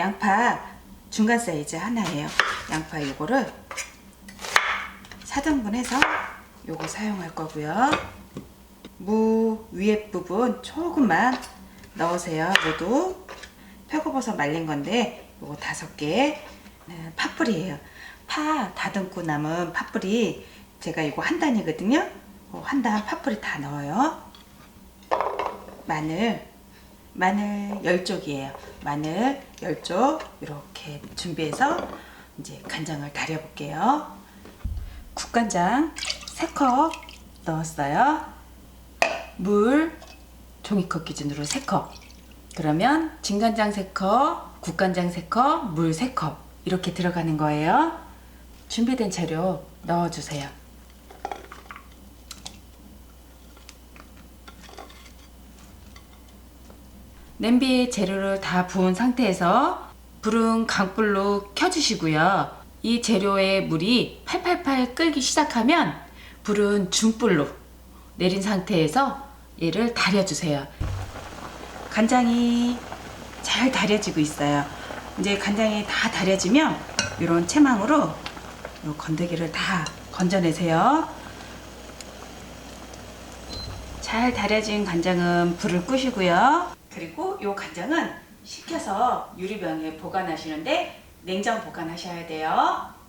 양파 중간 사이즈 하나예요. 양파 요거를 4등분 해서 요거 사용할 거고요. 무 위에 부분 조금만 넣으세요. 무도 표고버섯 말린 건데 요거 다섯 개 네, 팥뿌리예요. 파 다듬고 남은 팥뿌리 제가 이거 한 단이거든요. 어, 한단 팥뿌리 다 넣어요. 마늘 마늘 10쪽이에요. 마늘 10쪽 이렇게 준비해서 이제 간장을 달여 볼게요. 국간장 3컵 넣었어요. 물 종이컵 기준으로 3컵. 그러면 진간장 3컵, 국간장 3컵, 물 3컵 이렇게 들어가는 거예요. 준비된 재료 넣어주세요. 냄비에 재료를 다 부은 상태에서 불은 강불로 켜주시고요. 이 재료의 물이 팔팔팔 끓기 시작하면 불은 중불로 내린 상태에서 얘를 달여주세요. 간장이 잘 달여지고 있어요. 이제 간장이 다 달여지면 이런 채망으로 요 건더기를 다 건져내세요. 잘 달여진 간장은 불을 끄시고요. 그리고 이 간장은 식혀서 유리병에 보관하시는데 냉장 보관하셔야 돼요.